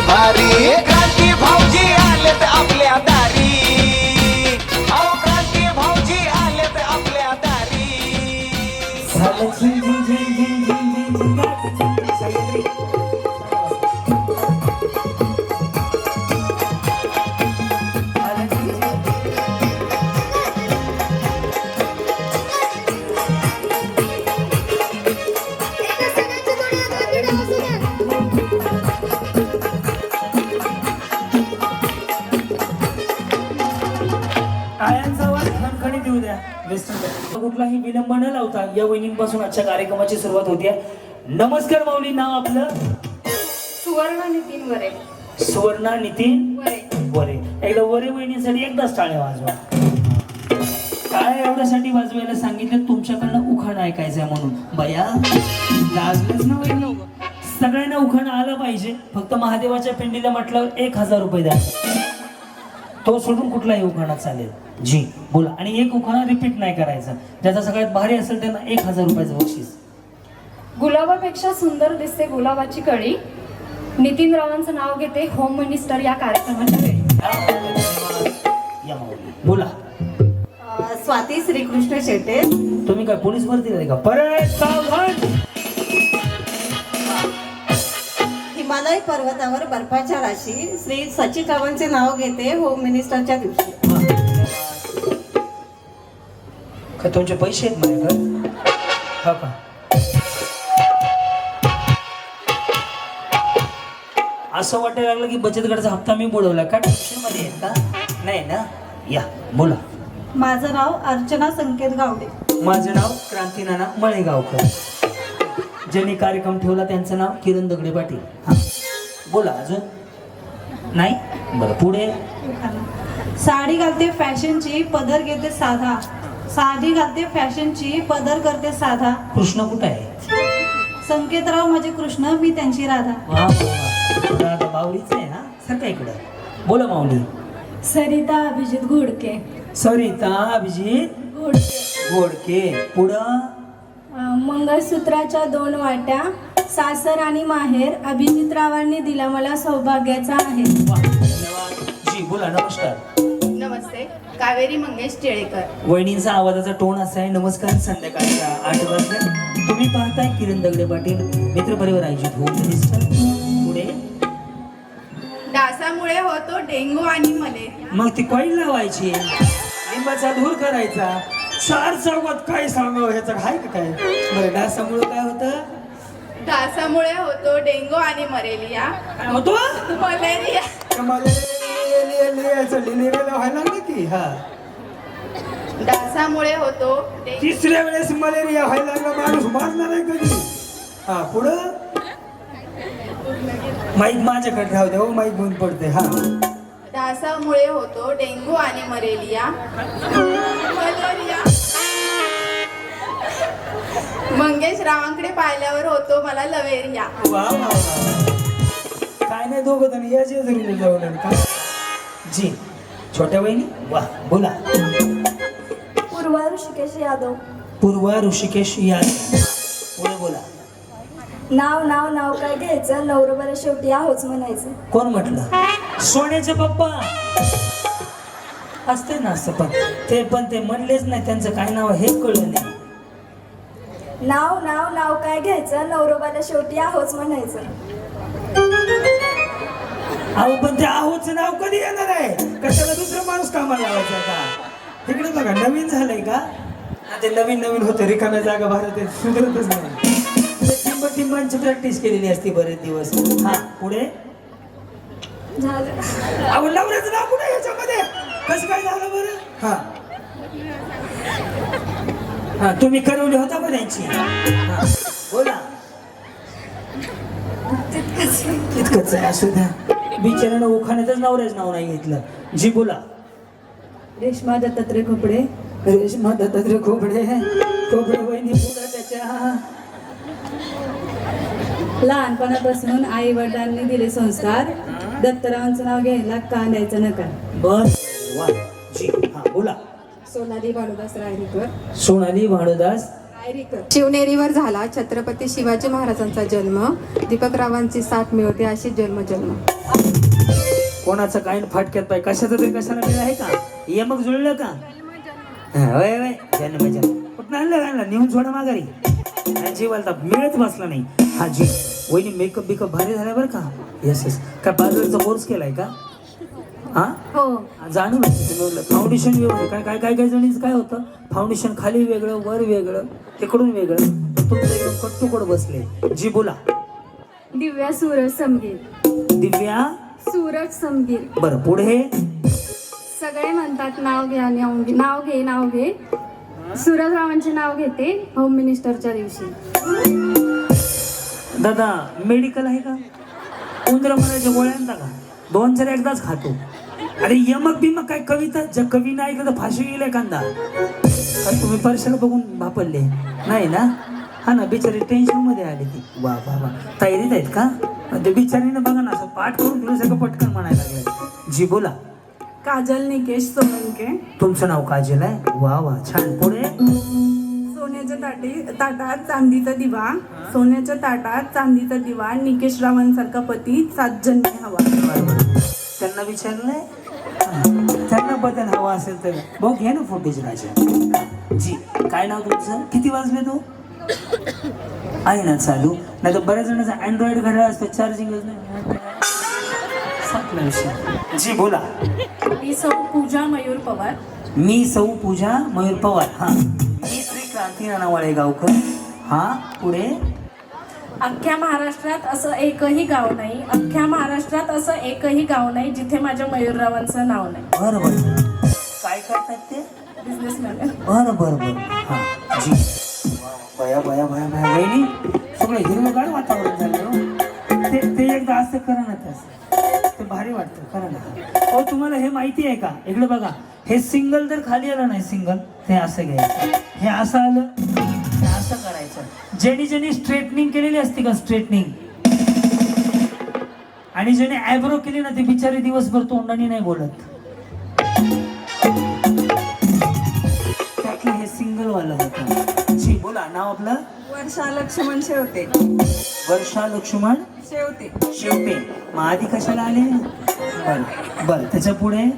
भारी वेस्टर्न कुठलाही विलंब न लावता या वहिनींपासून आजच्या कार्यक्रमाची सुरुवात होते नमस्कार माऊली नाव आपलं? सुवर्ण नितीन वरे. सुवर्णा नितीन वरे. एकदा वरे वहिनीसाठी एकदाच टाळ्या वाजवा. टाळ्या एवढ्यासाठी वाजवायला सांगितलं तुमच्याकडनं उखाण ऐकायचंय म्हणून. बया लाजलंच ना वहिनी सगळ्यांना उखाण आलं पाहिजे. फक्त महादेवाच्या पिंडीला म्हटलं एक हजार रुपये द्या. तो सोडून कुठलाही उखाणा चालेल. जी. बोला. आणि एक उखाणा रिपीट नाही करायचा. ज्याचा सगळ्यात भारी असेल त्यांना एक हजार रुपयाचं बक्षीस. गुलाबापेक्षा सुंदर दिसते गुलाबाची कळी. नितीन रावांचं नाव घेते होम मिनिस्टर या कार्यक्रमाच्या वेळी. या माऊली. बोला. स्वाती श्रीकृष्ण शेटे. तुम्ही काय पोलीस भरती का? परत सावधान! हिमालय पर्वतावर बर्फाच्या राशी. श्री सचिन रावांचे नाव घेते होम मिनिस्टरच्या दिवशी. का तुमचे पैसे आहेत माझ्याकडे? हा का? असं वाटायला लागलं की बचत गटाचा हप्ता मी बुडवला. का मध्ये आहेत का? नाही ना? या बोला. माझं नाव अर्चना संकेत गावडे. माझं नाव क्रांती नाना मळेगावकर. ज्यांनी कार्यक्रम ठेवला त्यांचं नाव किरण दगडे पाटील. हा. बोला अजून. नाही? बरं पुढे? साडी घालते फॅशनची पदर घेते साधा. साडी घालते फॅशनची पदर करते साधा. कृष्ण कुठं आहे? संकेतराव माझे कृष्ण मी त्यांची राधा. वा वा, वा. राधा आहे ना सारखा इकडं? बोला माऊली. सरिता अभिजित घोडके. सरिता अभिजित घोडके. गोडके पुढं? मंगळसूत्राच्या दोन वाट्या. सासर आणि माहेर अभिजित रावांनी दिला मला सौभाग्याचा आहे. वा, धन्यवाद. जी बोला नमस्कार. नमस्ते. कावेरी मंगेश टिळेकर. वहिनींचा आवाजाचा टोन असा आहे नमस्कार संध्याकाळच्या आठ वाजता तुम्ही पाहताय किरण दगडे पाटील मित्रपरिवार आयोजित होम मिनिस्टर पुढे? डासामुळे होतो डेंगू आणि मलेरिया. मग ती कॉईल लावायची. लिंबाचा धूर करायचा. चार चौकात काय सांगावं ह्याचं आहे का काय? बरं डासामुळं काय होतं? डासामुळे होतो डेंगू आणि मलेरिया. काय होतो? मलेरिया. लिहिलेलं व्हायला लागलं की हा. डासामुळे होतो डेंगू. तिसऱ्या वेळेस मलेरिया व्हायला लागला माणूस मारणार आहे कधी? हा पुढं? माईक माझ्याकडे राहू दे हो माईक बंद पडते हा. डासामुळे होतो डेंगू आणि मलेरिया. मलेरिया. मंगेश रावांकडे पाहिल्यावर होतो मला लवेरिया. वा वा वा. काय नाही दोघं जण का जी छोट्या वहिनी वा बोला. पूर्वा ऋषिकेश यादव. पूर्वा ऋषिकेश या पुढे बोला. नाव नाव नाव काय घ्यायचं? नवरोबाला शेवटी आहोच म्हणायचं. कोण म्हटलं? सोन्याचे पप्पा. असते ना असं पण. ते पण ते म्हणलेच नाही त्यांचं काय नाव आहे हे कळलं नाही. नाव नाव नाव काय घ्यायचं? नवरोबाला शेवटी आहोच म्हणायचं. अहो पण ते आहोचं नाव कधी येणार आहे? कशाला दुसरा माणूस कामाला लावायचा का तिकडे बघा नवीन झालंय का? ते नवीन नवीन होतं. रिकाम्या जागा भारत आहे, सुधरतच नाही. टिंब टिंबांची प्रॅक्टिस केलेली असते बरेच दिवस. हा पुढे? झालं. अहो नवऱ्याचं नाव कुठे याच्यामध्ये? कसं काय झालं बरं? हा. हा तुम्ही करवली होता का त्यांची? हा, बोला. इतकंच आहे असू द्या. बिचाऱ्यानं उखाण्यातच नवऱ्याच नाव नाही घेतलं. जी बोला. रेश्मा दत्तात्रय कपडे रेशमा दत्तात्रय खोबडे खोबडे वहिनी पुढं त्याच्या. लहानपणापासून आई वडिलांनी दिले संस्कार. दत्तरावांचं नाव घ्यायला का द्यायचं नका? बस. वा जी. हा बोला. सोनाली भानुदास रायकर सोनाली भानुदास. शिवनेरीवर झाला छत्रपती शिवाजी महाराजांचा जन्म. दीपकरावांची साथ मिळवते अशी जन्मजन्म. कोणाचं काय फाटक्यात पाय? कशाचं तरी कशाला मिळ आहे का? ये मग जुळलं का? वय वय. जन्म जन्म कुठं आणलं आणलं? नेऊन सोडा माघारी. जीवाला मिळत बसला नाही. हा जी वहिनी मेकअप बिकअप भारी झाला बरं का? येस येस काय पार्लरचा कोर्स केलाय का? हा? हो. जाणून फाउंडेशन वेगळं काय काय काय काय जणीच काय होतं? फाउंडेशन खाली वेगळं वर वेगळं तिकडून वेगळं. तुमचं एकदम कट्टुकड बसले जी बोला. दिव्या सूरज समगीर. दिव्या? सूरज समगीर. बरं पुढे सगळे म्हणतात नाव घ्या नाव घे नाव घे नाव घे. सूरजरावांचे नाव घेते होम मिनिस्टरच्या दिवशी. दादा मेडिकल आहे का? उंदर मराच्या गोळ्या आणता का? दोन चार एकदाच खातो. अरे यमक बिमक काय कविता ज्या कवी नाही तर फाशी कांदा काय तुम्ही परीक्षेला बघून बापडले. नाही ना? हा ना बिचारी टेन्शनमध्ये आली ती. वा वा वा. तयारीत आहेत का? ते बिचारीनं बघा ना असं पाठ करून तुला सगळं पटकन म्हणायला लागलं. जी बोला. काजल निकेश सोळंके तुमचं नाव काजल आहे? वा वा. छान. पुढे? सोन्याच्या ताटी ताटात चांदीचा दिवा. सोन्याच्या ताटात चांदीचा दिवा. निकेश रावांसारखा पती सात जन्मी हवा. त्यांना विचारलंय? बदल हवा असेल तर. भाऊ घे ना फुटेज राजा. जी काय नाव तुमचं? किती वाजले तो? आहे ना चालू. नाही तर बऱ्याच जणांचा अँड्रॉइड घड्याळ असतो चार्जिंगच नाही संपला विषय. जी बोला. मी सौ पूजा मयूर पवार. मी सौ पूजा मयूर पवार. हा. मी श्री क्रांती नानावाळे गावकर. हा पुढे? अख्ख्या महाराष्ट्रात असं एकही गाव नाही. अख्ख्या महाराष्ट्रात असं एकही गाव नाही जिथे माझ्या मयूररावांचं नाव नाही. बरं बरं. काय करतात ते? बिझनेसमॅन बरं बरं बरं. हां जी. बया बया बया बया बहिणी सगळं हिरवगार वातावरण झालं हो. ते ते एकदा असं करा ना तसं. ते भारी वाटतं करा ना. हो तुम्हाला हे माहिती आहे का? इकडे बघा. हे सिंगल जर खाली आलं नाही सिंगल ते असं घ्यायचं. हे असं आलं ते ज्यांनी ज्यांनी स्ट्रेटनिंग केलेली असते का स्ट्रेटनिंग आणि ज्याने आयब्रो केली ना ते बिचारे दिवसभर तोंडाने नाही बोलत. त्यातलं हे सिंगल वाला होतं. जी बोला नाव आपलं? वर्षा लक्ष्मण शेवते. वर्षा लक्ष्मण शेवते. शेवटे मग आधी कशाला आले? बर बर त्याच्या पुढे?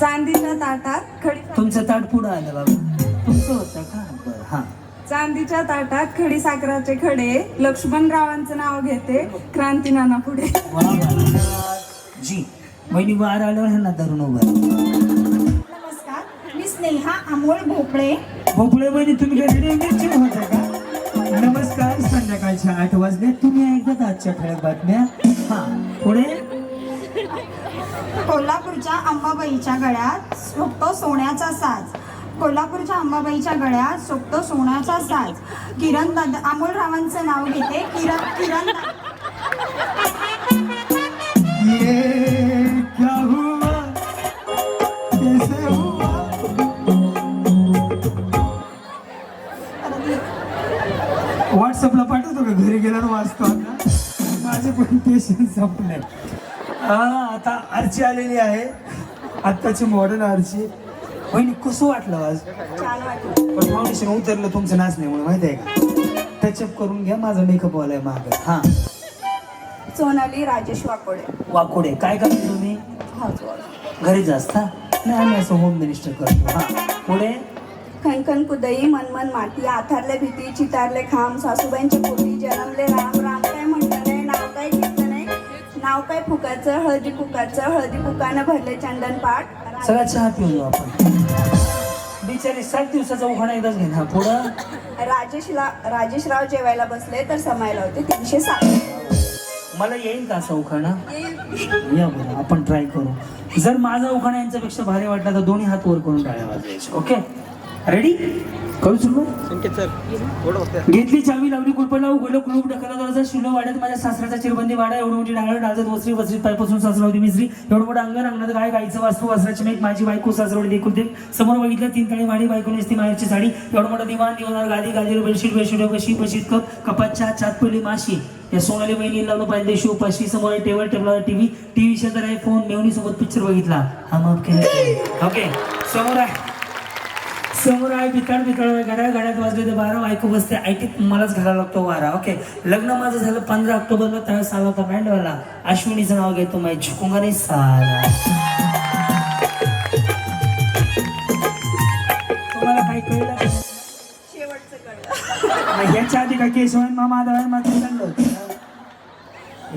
चांदीच्या ताटात खडी तुमचं ताट पुढं आलं बाबा. तुमचं होतं का? बरं हां. चांदीच्या ताटात खडी साखराचे खडे. लक्ष्मणरावांचं नाव घेते. क्रांती नाना पुढे. जी बहिणी वार आल्यावर ह्यांना धरून उभं नमस्कार मी स्नेहा अमोल भोपळे. भोपळे बहिणी तुम्ही मिरची होता का? नमस्कार संध्याकाळच्या आठ वाजले. तुम्ही ऐकत आजच्या ठळक बातम्या? हा पुढे? कोल्हापूरच्या अंबाबाईच्या गळ्यात सोपतो सोन्याचा साज. कोल्हापूरच्या अंबाबाईच्या गळ्यात सोपतो सोन्याचा साज. किरण दादा अमोल रावांचं नाव घेते किरण किरण दा- ये क्या हुआ? कैसे हुआ? व्हॉट्सअपला पाठवतो का? घरी गेल्यावर वाचतो आता. माझे पण पेशन्स संपले. हा आता आरची आलेली आहे. आत्ताची मॉडर्न आरची. बहिणी कसं वाटलं आज? पण फाउंडेशन उतरलं तुमचं नाचण्यामुळे माहिती आहे का? टचअप करून घ्या माझा मेकअप वाला आहे महाग हा. सोनाली राजेश वाकोडे. वाकोडे. काय करता तुम्ही? घरीच असता नाही आम्ही असं होम मिनिस्टर करतो. हा. पुढे? खनखन कुदई मनमन माती आथारले भीती चितारले खांब सासूबाईंच्या पोटी जन्मले राम राम काय म्हणलं नाही नाव काय घेतलं नाही नाव काय फुकाचं हळदी फुकाचं हळदी फुकानं भरले चंदन पाठ. सगळा चहा पिऊन जाऊ आपण. बिचारी सात दिवसाचा उखाणा एकदाच घेईन. हा पुढं? राजेशला राजेशराव जेवायला बसले तर समायला होते. तीनशे सात मला येईल का असा उखाणा? या बरं आपण ट्राय करू. जर माझा उखाणा यांच्यापेक्षा भारी वाटला तर दोन्ही हात वर करून टाळ्या वाजवायचे ओके रेडी करू सुरुवात घेतली चावी लावली कुलपला उघडलं कुलूप ढकला दरवाजा शिलो वाड्यात माझ्या सासऱ्याचा चिरबंदी वाडा एवढी मोठी डांगळ डाळजत वसरी वसरीत पायपासून सासरा होती मिसरी एवढं मोठं अंगण अंगणात काय गायचं वास्तू वासराची मेक माझी बायको सासरवडी देखून ते समोर बघितलं तीन काळी वाडी बायको नेसती माहेरची साडी. एवढं मोठं दिवाण दिवणार गादी गादीवर बेडशीट बेडशीट बशी बशीत कप कपात चहा चात पहिली माशी. या सोनाली बहिणी लावलं पाहिजे शिव पाशी समोर आहे टेबल टेबलावर टीव्ही टीव्ही शेजार आहे फोन मेवणी सोबत पिक्चर बघितला. हा मग ओके. समोर आहे. समोर आहे बिताड बिताड घड्याळ घड्यात वाजले ते बारा ऐकू बसते. ऐटीत मलाच घालावा लागतो वारा ओके लग्न माझं झालं पंधरा ऑक्टोबरला त्यावेळेस आला होता बँडवाला अश्विनीचं नाव घेतो माहिती झुकूंगा नाही साला. तुम्हाला कळलं? शेवटचं याच्या आधी का केशवन मामा दवाई चाललं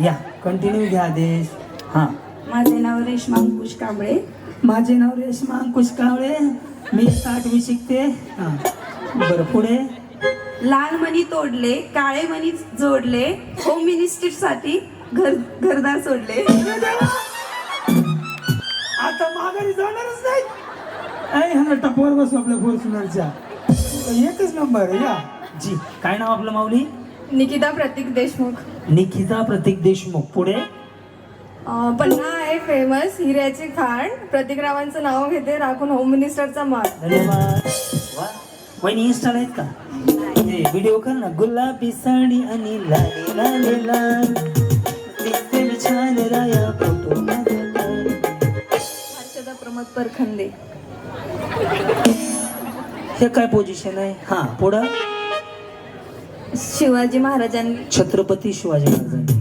या कंटिन्यू घ्या आदेश. हा. माझे नाव रेश्मा अंकुश कांबळे. माझे नाव रेश्मा अंकुश कावळे मी इयत्ता आठवी शिकते. हा. बरं पुढे? लाल मणी तोडले काळे मणी जोडले होम मिनिस्टरसाठी घर घरदार सोडले. आता माघारी जाणारच नाही. ह्याला टपवर बसू आपल्या फॉर्च्युनरच्या एकच नंबर आहे, या. जी काय नाव आपलं माऊली? निकिता प्रतीक देशमुख. निकिता प्रतीक देशमुख. पुढे? अं, पन्ना फेमस हिऱ्याची खाण. प्रतीक रावांचं नाव घेते राखून होम मिनिस्टरचा मान धन्यवाद. वा. वहिनी इन्स्टाला आहेत का? ते व्हिडिओ कर ना. गुलाबी साडी आणि लाली लाली लाल. दिसते मी छान राया फोटो हर्षदा प्रमोद परखंदे. हे काय पोझिशन आहे? हा पुढं. शिवाजी महाराजांनी छत्रपती शिवाजी महाराजांनी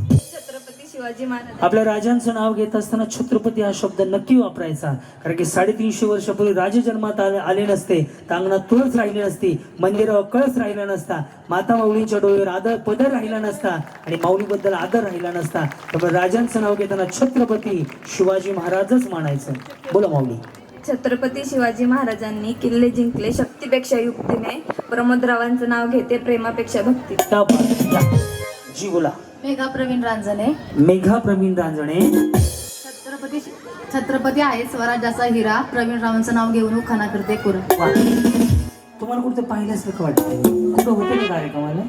शिवाजी महाराज. आपल्या राजांचं नाव घेत असताना छत्रपती हा शब्द नक्की वापरायचा. कारण की साडेतीनशे वर्षापूर्वी राजे जन्मात आले नसते. तर अंगणात तुळस राहिली नसती. मंदिरावर कळस राहिला नसता. माता माऊलींच्या डोळ्यावर आदर पदर राहिला नसता. आणि माऊलीबद्दल आदर राहिला नसता. त्यामुळे राजांचं नाव घेताना छत्रपती शिवाजी महाराजच मानायचं. बोला माऊली. छत्रपती शिवाजी महाराजांनी किल्ले जिंकले शक्तीपेक्षा युक्तीने. प्रमोदरावांचं नाव घेते प्रेमापेक्षा भक्ती. जी बोला. मेघा प्रवीण रांजणे. मेघा प्रवीण रांजणे. छत्रपती छत्रपती आहे स्वराज्याचा हिरा. प्रवीण रावांचं नाव घेऊन उखाणा करते कुर. वा. तुम्हाला कुठं पाहिल्यासारखं वाटतं कुठं होतं का कार्यक्रमाला?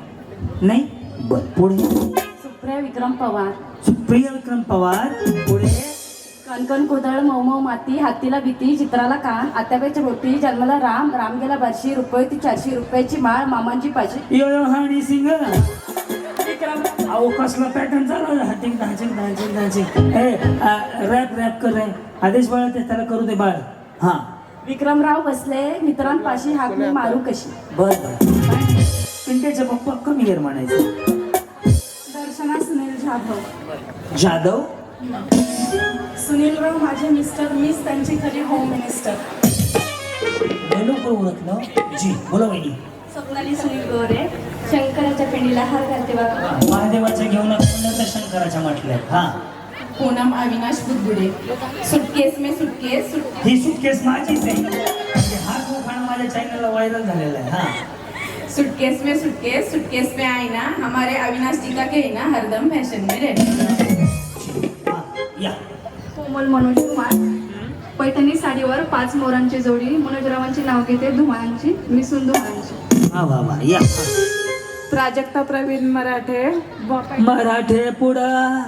नाही? बर पुढे. सुप्रिया विक्रम पवार. सुप्रिया विक्रम पवार. पुढे. कणकण कुदळ मऊ माती हातीला भीती चित्राला कान आत्याबाईच्या भोवती जन्माला राम राम गेला बारशे रुपये ती चारशे रुपयाची माळ मामांची पाचशे. सिंग अहो कसला पॅटर्न चालू हाटिंग डान्सिंग डान्सिंग डान्सिंग ए रॅप रॅप कर रे आदेश बाळ ते त्याला करू दे बाळ. हा. विक्रमराव बसले मित्रांपाशी हाक मी मारू कशी? बर बर. पिंट्याच्या पप्पा कमी गेर म्हणायचं. दर्शना सुनील जाधव. जाधव? सुनीलराव माझे मिस्टर मीच त्यांची खरी होम मिनिस्टर लय लवकर ओळखलं जी बोला वहिनी. स्वप्नाली सुनील गोरे शंकराच्या पिंडीला हार घालते बघा. महादेवाच्या घेऊन पुण्याच्या शंकराच्या म्हटलंय. हा. पूनम अविनाश बुद्धुडे सुटकेस में सुटकेस सुट ही सुटकेस माझीच आहे. म्हणजे हा खाणं माझ्या चॅनलला व्हायरल झालेला आहे. हा. सुटकेस में सुटकेस सुटकेस में आईना हमारे अविनाश जी का कहना हरदम फैशन में रहना हा. या. कोमल मनोज कुमार. पैठणी साडीवर पाच मोरांची जोडी मनोजरावांची नाव घेते धुमाळांची मिसून धुमाळांची. वा वा वा या. प्राजक्ता प्रवीण मराठे मराठे पुढं.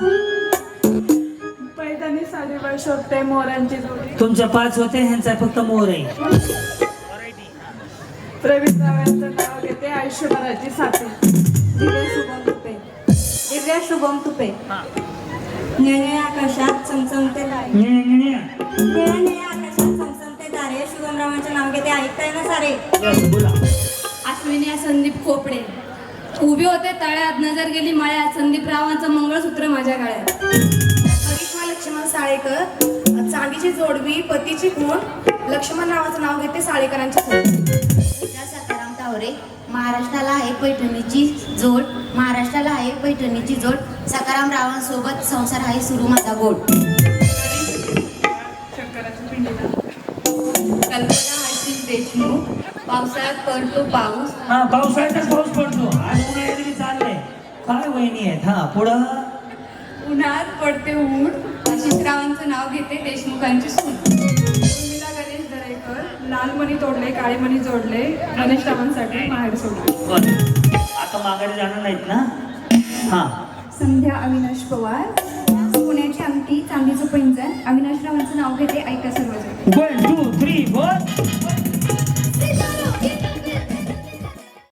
पैठणी साडीवर शोधते मोरांची जोडी. तुमच्या पाच होते ह्यांचा फक्त मोर. आहे प्रवीण रावांचं नाव घेते आयुष्यभराची साथी. दिव्या शुभम तुपे. दिव्या शुभम तुपे. निळ्या आकाशात चमचमते तारे निळ्या निळ्या आकाशात चमचमते तारे शुभमरावांचे नाव घेते ऐकताय ना सारे? बोला. अश्विनी संदीप खोपडे उभी होते तळ्यात नजर गेली मळ्यात. संदीप रावांचं मंगळसूत्र माझ्या गळ्यात. करिश्मा लक्ष्मण साळेकर चांदीची जोडवी पतीची खूण. लक्ष्मण नावाचं नाव घेते साळेकरांची सकाराम तावरे महाराष्ट्राला आहे पैठणीची जोड. महाराष्ट्राला आहे पैठणीची जोड. सकाराम रावांसोबत संसार आहे सुरू माझा गोड. कल्पना आशिष देशमुख. पावसाळ्यात पडतो पाऊस. हा पावसाळ्यातच पाऊस पडतो. आज उन्हाळ्यात बी चाललंय. काय वहिनी आहेत हा पुढं? उन्हाळ्यात पडते ऊन. आशिष रावांचं नाव घेते देशमुखांची सून. उर्मिला गणेश दरेकर लाल मणी तोडले काळे मणी जोडले गणेश रावांसाठी माहेर सोडले. बरं. आता माघारी जाणार नाहीत ना? हा. संध्या अविनाश पवार सोन्याची अंगठी चांदीचं पैंजण. अविनाश रावांचं नाव घेते ऐका सर्वजण. पण